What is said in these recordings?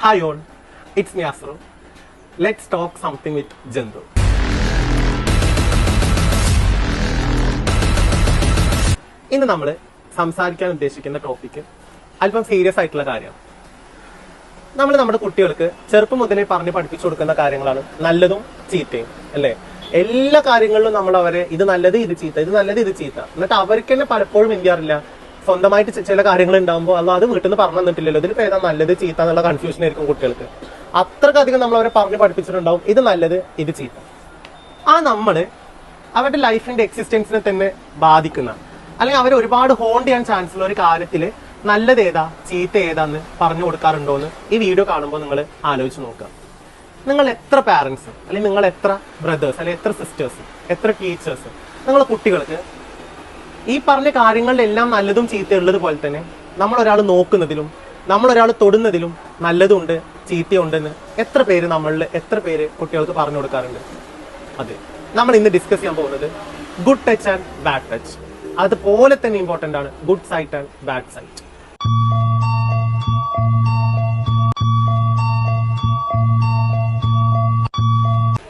Hi all it's me Asru let's talk something with ജന്തു ഇന്ന് നമ്മൾ സംസാരിക്കാൻ ഉദ്ദേശിക്കുന്ന ടോപ്പിക്ക് അല്പം സീരിയസ് ആയിട്ടുള്ള കാര്യമാണ് നമ്മൾ നമ്മുടെ കുട്ടികൾക്ക് ചെറുപ്പം മുതലേ പറഞ്ഞ് പഠിപ്പിച്ചു കൊടുക്കുന്ന കാര്യങ്ങളാണ് നല്ലതും ചീത്തയും അല്ലേ? എല്ലാ കാര്യങ്ങളിലും നമ്മൾ അവരെ ഇത് നല്ലത് ഇത് ചീത്ത ഇത് നല്ലത് ഇത് ചീത്ത. എന്നിട്ട് അവർക്ക് തന്നെ പലപ്പോഴും എന്ത് ചെയ്യാറില്ല? സ്വന്തമായിട്ട് ചില കാര്യങ്ങൾ ഉണ്ടാകുമ്പോൾ അല്ല അത് വീട്ടിൽ നിന്ന് പറഞ്ഞു തന്നിട്ടില്ലല്ലോ. ഇതിൽ ഏതാ നല്ലത് ചീത്ത എന്നുള്ള കൺഫ്യൂഷൻ ആയിരിക്കും കുട്ടികൾക്ക്. അത്രക്കധികം നമ്മൾ അവരെ പറഞ്ഞ് പഠിപ്പിച്ചിട്ടുണ്ടാവും. ഇത് നല്ലത് ഇത് ചീത്ത. ആ നമ്മൾ അവരുടെ ലൈഫിന്റെ എക്സിസ്റ്റൻസിനെ തന്നെ ബാധിക്കുന്ന അല്ലെങ്കിൽ അവർ ഒരുപാട് ഹോണ്ട് ചെയ്യാൻ ചാൻസ് ഉള്ള ഒരു കാര്യത്തിൽ നല്ലത് ഏതാ ചീത്ത ഏതാന്ന് പറഞ്ഞു കൊടുക്കാറുണ്ടോ എന്ന് ഈ വീഡിയോ കാണുമ്പോൾ നിങ്ങൾ ആലോചിച്ച് നോക്കുക. നിങ്ങൾ എത്ര പാരന്റ്സ് അല്ലെങ്കിൽ നിങ്ങൾ എത്ര ബ്രദേഴ്സ് അല്ലെങ്കിൽ എത്ര സിസ്റ്റേഴ്സ് എത്ര ടീച്ചേഴ്സ് നിങ്ങളെ കുട്ടികൾക്ക് ഈ പറഞ്ഞ കാര്യങ്ങളിലെല്ലാം നല്ലതും ചീത്തയുള്ളത് പോലെ തന്നെ നമ്മൾ ഒരാൾ നോക്കുന്നതിലും നമ്മൾ ഒരാൾ തൊടുന്നതിലും നല്ലതുണ്ട് ചീത്തയുണ്ടെന്ന് എത്ര പേര് നമ്മളിൽ എത്ര പേര് കുട്ടികൾക്ക് പറഞ്ഞു കൊടുക്കാറുണ്ട്? അതെ. നമ്മൾ ഇന്ന് ഡിസ്കസ് ചെയ്യാൻ പോകുന്നത് good touch and bad touch അതുപോലെ തന്നെ ഇമ്പോർട്ടന്റ് ആണ് good sight and bad sight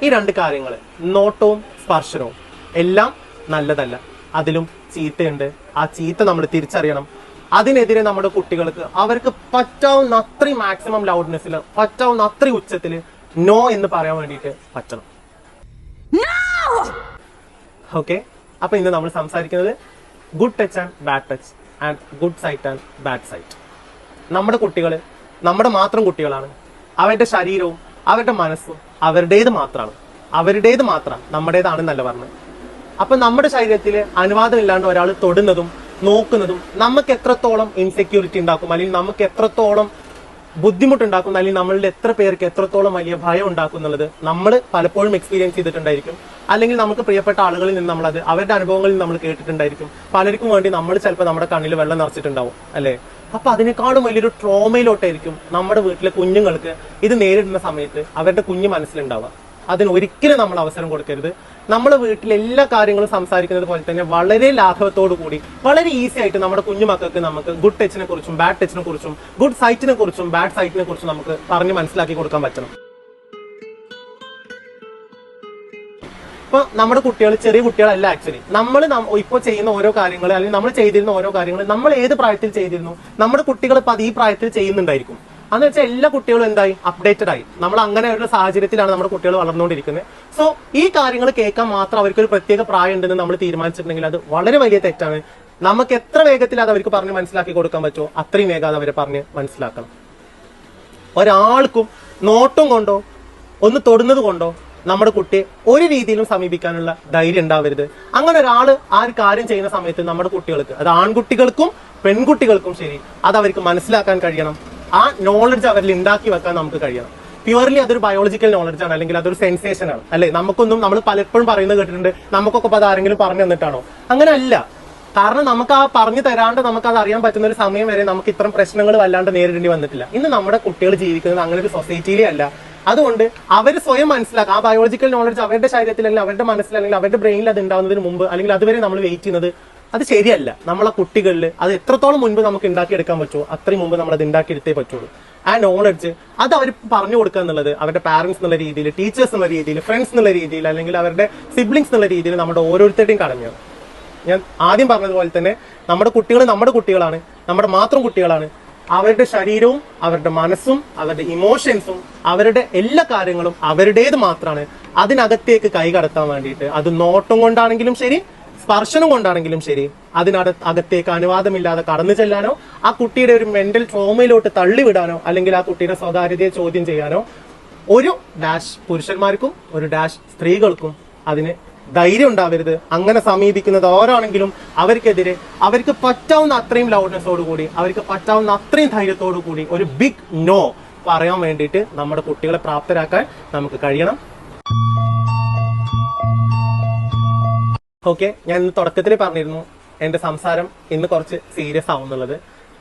ഈ രണ്ട് കാര്യങ്ങൾ നോട്ടവും സ്പർശനവും എല്ലാം നല്ലതല്ല. അതിലും ചീത്തയുണ്ട്. ആ ചീത്ത നമ്മൾ തിരിച്ചറിയണം. അതിനെതിരെ നമ്മുടെ കുട്ടികൾക്ക് അവർക്ക് പറ്റാവുന്ന അത്രയും മാക്സിമം ലൗഡ്നെസ്സിൽ പറ്റാവുന്ന അത്രയും ഉച്ചത്തിൽ നോ എന്ന് പറയാൻ വേണ്ടിയിട്ട് പറ്റണം. ഓക്കെ അപ്പൊ ഇന്ന് നമ്മൾ സംസാരിക്കുന്നത് good touch and bad touch and good sight and bad sight നമ്മുടെ കുട്ടികൾ നമ്മുടെ മാത്രം കുട്ടികളാണ്. അവരുടെ ശരീരവും അവരുടെ മനസ്സും അവരുടേത് മാത്രമാണ് അവരുടേത് മാത്രമാണ് നമ്മുടേതാണെന്നല്ല പറഞ്ഞത്. അപ്പൊ നമ്മുടെ ശരീരത്തിൽ അനുവാദമില്ലാണ്ട് ഒരാൾ തൊടുന്നതും നോക്കുന്നതും നമുക്ക് എത്രത്തോളം ഇൻസെക്യൂരിറ്റി ഉണ്ടാക്കും അല്ലെങ്കിൽ നമുക്ക് എത്രത്തോളം ബുദ്ധിമുട്ടുണ്ടാക്കും അല്ലെങ്കിൽ നമ്മളുടെ എത്ര പേർക്ക് എത്രത്തോളം വലിയ ഭയം ഉണ്ടാക്കും എന്നുള്ളത് നമ്മൾ പലപ്പോഴും എക്സ്പീരിയൻസ് ചെയ്തിട്ടുണ്ടായിരിക്കും. അല്ലെങ്കിൽ നമുക്ക് പ്രിയപ്പെട്ട ആളുകളിൽ നിന്ന് നമ്മളത് അവരുടെ അനുഭവങ്ങളിൽ നമ്മൾ കേട്ടിട്ടുണ്ടായിരിക്കും. പലർക്കും വേണ്ടി നമ്മൾ ചിലപ്പോൾ നമ്മുടെ കണ്ണിൽ വെള്ളം നിറച്ചിട്ടുണ്ടാവും അല്ലേ? അപ്പൊ അതിനേക്കാളും വലിയൊരു ട്രോമയിലോട്ടായിരിക്കും നമ്മുടെ വീട്ടിലെ കുഞ്ഞുങ്ങൾക്ക് ഇത് നേരിടുന്ന സമയത്ത് അവരുടെ കുഞ്ഞ് മനസ്സിലുണ്ടാവുക. അതിന് ഒരിക്കലും നമ്മൾ അവസരം കൊടുക്കരുത്. നമ്മുടെ വീട്ടിലെ എല്ലാ കാര്യങ്ങളും സംസാരിക്കുന്നത് പോലെ തന്നെ വളരെ ലാഘവത്തോടു കൂടി വളരെ ഈസി ആയിട്ട് നമ്മുടെ കുഞ്ഞുമക്കൾക്ക് നമുക്ക് ഗുഡ് ടച്ചിനെ കുറിച്ചും ബാഡ് ടച്ചിനെ കുറിച്ചും ഗുഡ് സൈറ്റിനെ കുറിച്ചും ബാഡ് സൈറ്റിനെ കുറിച്ചും നമുക്ക് പറഞ്ഞ് മനസ്സിലാക്കി കൊടുക്കാൻ പറ്റണം. ഇപ്പൊ നമ്മുടെ കുട്ടികൾ ചെറിയ കുട്ടികളല്ല ആക്ച്വലി നമ്മൾ ഇപ്പൊ ചെയ്യുന്ന ഓരോ കാര്യങ്ങൾ അല്ലെങ്കിൽ നമ്മൾ ചെയ്തിരുന്ന ഓരോ കാര്യങ്ങൾ നമ്മൾ ഏത് പ്രായത്തിൽ ചെയ്തിരുന്നു നമ്മുടെ കുട്ടികൾ ഇപ്പൊ അത് ഈ പ്രായത്തിൽ ചെയ്യുന്നുണ്ടായിരിക്കും. അന്ന് വെച്ചാൽ എല്ലാ കുട്ടികളും എന്തായി? അപ്ഡേറ്റഡ് ആയി. നമ്മൾ അങ്ങനെ ഒരു സാഹചര്യത്തിലാണ് നമ്മുടെ കുട്ടികൾ വളർന്നുകൊണ്ടിരിക്കുന്നത്. സോ ഈ കാര്യങ്ങൾ കേൾക്കാൻ മാത്രം അവർക്ക് ഒരു പ്രത്യേക പ്രായം ഉണ്ടെന്ന് നമ്മൾ തീരുമാനിച്ചിട്ടുണ്ടെങ്കിൽ അത് വളരെ വലിയ തെറ്റാണ്. നമുക്ക് എത്ര വേഗത്തിൽ അത് അവർക്ക് പറഞ്ഞ് മനസ്സിലാക്കി കൊടുക്കാൻ പറ്റുമോ അത്രയും വേഗം അത് അവരെ പറഞ്ഞ് മനസ്സിലാക്കണം. ഒരാൾക്കും നോട്ടും കൊണ്ടോ ഒന്ന് തൊടുന്നത് കൊണ്ടോ നമ്മുടെ കുട്ടിയെ ഒരു രീതിയിലും സമീപിക്കാനുള്ള ധൈര്യം ഉണ്ടാവരുത്. അങ്ങനെ ഒരാൾ ആ ഒരു കാര്യം ചെയ്യുന്ന സമയത്ത് നമ്മുടെ കുട്ടികൾക്ക് അത് ആൺകുട്ടികൾക്കും പെൺകുട്ടികൾക്കും ശരി അത് അവർക്ക് മനസ്സിലാക്കാൻ കഴിയണം. ആ നോളജ് അവരിൽ ഉണ്ടാക്കി വെക്കാൻ നമുക്ക് കഴിയണം. പ്യുവർലി അതൊരു ബയോളജിക്കൽ നോളജ് ആണ് അല്ലെങ്കിൽ അതൊരു സെൻസേഷൻ ആണ് അല്ലെ? നമുക്കൊന്നും നമ്മൾ പലപ്പോഴും പറയുന്നത് കേട്ടിട്ടുണ്ട് നമുക്കൊക്കെ അത് ആരെങ്കിലും പറഞ്ഞു തന്നിട്ടാണോ? അങ്ങനെ അല്ല കാരണം നമുക്ക് ആ പറഞ്ഞു തരാണ്ട് നമുക്ക് അത് അറിയാൻ പറ്റുന്ന ഒരു സമയം വരെ നമുക്ക് ഇത്തരം പ്രശ്നങ്ങൾ വല്ലാണ്ട് നേരിടേണ്ടി വന്നിട്ടില്ല. ഇന്ന് നമ്മുടെ കുട്ടികൾ ജീവിക്കുന്നത് അങ്ങനെ ഒരു സൊസൈറ്റിയിലേ അല്ല. അതുകൊണ്ട് അവർ സ്വയം മനസ്സിലാക്കുക. ആ ബയോളജിക്കൽ നോളജ് അവരുടെ ശരീരത്തിൽ അല്ലെങ്കിൽ അവരുടെ മനസ്സിൽ അല്ലെങ്കിൽ അവരുടെ ബ്രെയിനിൽ അത് ഉണ്ടാകുന്നതിന് മുമ്പ് അല്ലെങ്കിൽ അതുവരെ നമ്മൾ വെയിറ്റ് ചെയ്യുന്നത് അത് ശരിയല്ല. നമ്മളെ കുട്ടികളിൽ അത് എത്രത്തോളം മുൻപ് നമുക്ക് ഉണ്ടാക്കിയെടുക്കാൻ പറ്റുമോ അത്രയും മുമ്പ് നമ്മൾ അത് ഉണ്ടാക്കിയെടുത്തേ പറ്റുള്ളൂ. ആ നോളജ് അത് അവർ പറഞ്ഞു കൊടുക്കുക എന്നുള്ളത് അവരുടെ പാരന്റ്സ് എന്നുള്ള രീതിയിൽ ടീച്ചേഴ്സ് എന്നുള്ള രീതിയിൽ ഫ്രണ്ട്സ് എന്നുള്ള രീതിയിൽ അല്ലെങ്കിൽ അവരുടെ സിബ്ലിങ്സ് എന്നുള്ള രീതിയിൽ നമ്മുടെ ഓരോരുത്തരുടെയും കടമയാണ്. ഞാൻ ആദ്യം പറഞ്ഞതുപോലെ തന്നെ നമ്മുടെ കുട്ടികൾ നമ്മുടെ കുട്ടികളാണ് നമ്മുടെ മാത്രം കുട്ടികളാണ്. അവരുടെ ശരീരവും അവരുടെ മനസ്സും അവരുടെ ഇമോഷൻസും അവരുടെ എല്ലാ കാര്യങ്ങളും അവരുടേത് മാത്രമാണ് അതിനകത്തേക്ക് കൈ കടത്താൻ വേണ്ടിയിട്ട്. അത് നോട്ടം കൊണ്ടാണെങ്കിലും ശരി സ്പർശനം കൊണ്ടാണെങ്കിലും ശരി അതിനകത്ത് അകത്തേക്ക് അനുവാദമില്ലാതെ കടന്നു ചെല്ലാനോ ആ കുട്ടിയുടെ ഒരു മെന്റൽ ട്രോമയിലോട്ട് തള്ളിവിടാനോ അല്ലെങ്കിൽ ആ കുട്ടിയുടെ സ്വകാര്യതയെ ചോദ്യം ചെയ്യാനോ ഒരു ഡാഷ് പുരുഷന്മാർക്കും ഒരു ഡാഷ് സ്ത്രീകൾക്കും അതിന് ധൈര്യം ഉണ്ടാവരുത്. അങ്ങനെ സമീപിക്കുന്നത് ഓരോണെങ്കിലും അവർക്കെതിരെ അവർക്ക് പറ്റാവുന്ന അത്രയും ലൗഡ്നെസ്സോട് കൂടി അവർക്ക് പറ്റാവുന്ന അത്രയും ധൈര്യത്തോടു കൂടി ഒരു ബിഗ് നോ പറയാൻ വേണ്ടിയിട്ട് നമ്മുടെ കുട്ടികളെ പ്രാപ്തരാക്കാൻ നമുക്ക് കഴിയണം. ഓക്കെ ഞാൻ തുടക്കത്തിൽ പറഞ്ഞിരുന്നു എന്റെ സംസാരം ഇന്ന് കുറച്ച് സീരിയസ് ആവുന്നുള്ളത്.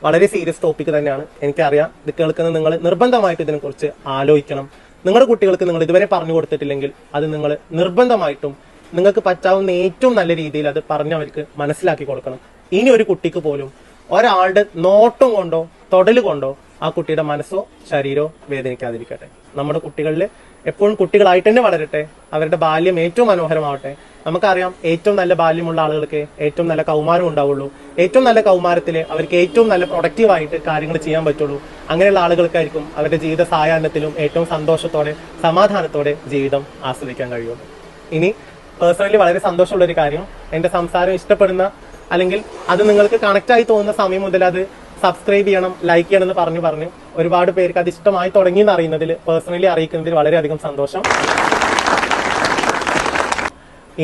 വളരെ സീരിയസ് ടോപ്പിക് തന്നെയാണ്. എനിക്കറിയാം ഇത് കേൾക്കുന്ന നിങ്ങൾ നിർബന്ധമായിട്ട് ഇതിനെക്കുറിച്ച് ആലോചിക്കണം. നിങ്ങളുടെ കുട്ടികൾക്ക് നിങ്ങൾ ഇതുവരെ പറഞ്ഞു കൊടുത്തിട്ടില്ലെങ്കിൽ അത് നിങ്ങൾ നിർബന്ധമായിട്ടും നിങ്ങൾക്ക് പറ്റാവുന്ന ഏറ്റവും നല്ല രീതിയിൽ അത് പറഞ്ഞ് അവർക്ക് മനസ്സിലാക്കി കൊടുക്കണം. ഇനി ഒരു കുട്ടിക്ക് പോലും ഒരാളുടെ നോട്ടം കൊണ്ടോ തൊടൽ കൊണ്ടോ ആ കുട്ടിയുടെ മനസ്സോ ശരീരമോ വേദനിക്കാതിരിക്കട്ടെ. നമ്മുടെ കുട്ടികളിൽ എപ്പോഴും കുട്ടികളായിട്ട് തന്നെ വളരട്ടെ. അവരുടെ ബാല്യം ഏറ്റവും മനോഹരമാവട്ടെ. നമുക്കറിയാം ഏറ്റവും നല്ല ബാല്യമുള്ള ആളുകൾക്ക് ഏറ്റവും നല്ല കൗമാരം ഉണ്ടാവുള്ളൂ. ഏറ്റവും നല്ല കൗമാരത്തിൽ അവർക്ക് ഏറ്റവും നല്ല പ്രൊഡക്റ്റീവായിട്ട് കാര്യങ്ങൾ ചെയ്യാൻ പറ്റുള്ളൂ. അങ്ങനെയുള്ള ആളുകൾക്കായിരിക്കും അവരുടെ ജീവിത സായാഹ്നത്തിലും ഏറ്റവും സന്തോഷത്തോടെ സമാധാനത്തോടെ ജീവിതം ആസ്വദിക്കാൻ കഴിയുള്ളൂ ഇനി പേഴ്സണലി വളരെ സന്തോഷമുള്ള ഒരു കാര്യം. എന്റെ സംസാരം ഇഷ്ടപ്പെടുന്ന അല്ലെങ്കിൽ അത് നിങ്ങൾക്ക് കണക്റ്റായി തോന്നുന്ന സമയം മുതൽ അത് സബ്സ്ക്രൈബ് ചെയ്യണം ലൈക്ക് ചെയ്യണം എന്ന് പറഞ്ഞു പറഞ്ഞു ഒരുപാട് പേർക്ക് അത് ഇഷ്ടമായി തുടങ്ങി എന്ന് അറിയുന്നതിൽ പേഴ്സണലി അറിയിക്കുന്നതിൽ വളരെയധികം സന്തോഷം.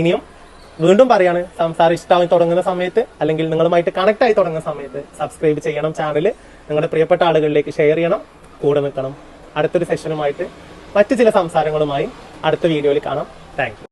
ഇനിയും വീണ്ടും പറയാണ് സംസാരം ഇഷ്ടമായി തുടങ്ങുന്ന സമയത്ത് അല്ലെങ്കിൽ നിങ്ങളുമായിട്ട് കണക്ട് ആയി തുടങ്ങുന്ന സമയത്ത് സബ്സ്ക്രൈബ് ചെയ്യണം ചാനൽ നിങ്ങളുടെ പ്രിയപ്പെട്ട ആളുകളിലേക്ക് ഷെയർ ചെയ്യണം കൂടെ നിൽക്കണം. അടുത്തൊരു സെഷനുമായിട്ട് മറ്റു ചില സംസാരങ്ങളുമായി അടുത്ത വീഡിയോയിൽ കാണാം. താങ്ക്